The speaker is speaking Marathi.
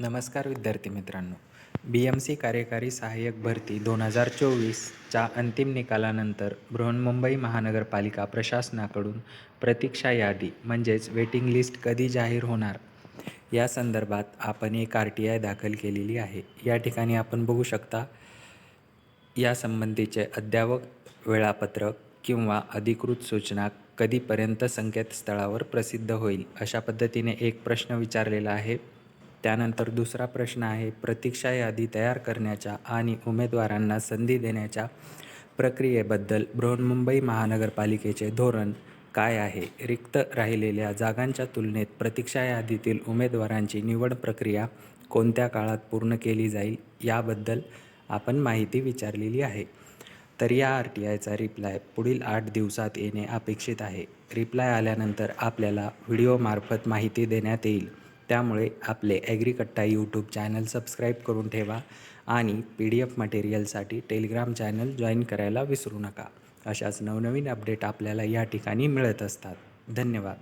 नमस्कार विद्यार्थी मित्रांनो. बी एम सी कार्यकारी सहाय्यक भरती दोन हजार चोवीसच्या अंतिम निकालानंतर बृहन्मुंबई महानगरपालिका प्रशासनाकडून प्रतीक्षा यादी म्हणजेच वेटिंग लिस्ट कधी जाहीर होणार? या संदर्भात आपण एक आर टी आय दाखल केलेली आहे. या ठिकाणी आपण बघू शकता या संबंधीचे वेळापत्रक किंवा अधिकृत सूचना कधीपर्यंत संकेतस्थळावर प्रसिद्ध होईल अशा पद्धतीने एक प्रश्न विचारलेला आहे. त्यानंतर दुसरा प्रश्न आहे प्रतीक्षा यादी तयार करण्याच्या आणि उमेदवारांना संधी देण्याच्या प्रक्रियेबद्दल बृहन्मुंबई महानगरपालिकेचे धोरण काय आहे? रिक्त राहिलेल्या जागांच्या तुलनेत प्रतीक्षा यादीतील उमेदवारांची निवड प्रक्रिया कोणत्या काळात पूर्ण केली जाईल याबद्दल आपण माहिती विचारलेली आहे. तर या आर टी आयचा रिप्लाय पुढील आठ दिवसात येणे अपेक्षित आहे. रिप्लाय आल्यानंतर आपल्याला व्हिडिओमार्फत माहिती देण्यात येईल. त्यामुळे आपले ॲग्रीकट्टा यूट्यूब चॅनल सबस्क्राईब करून ठेवा आणि पी डी एफ मटेरियलसाठी टेलिग्राम चॅनल जॉईन करायला विसरू नका. अशाच नवनवीन अपडेट आपल्याला या ठिकाणी मिळत असतात. धन्यवाद.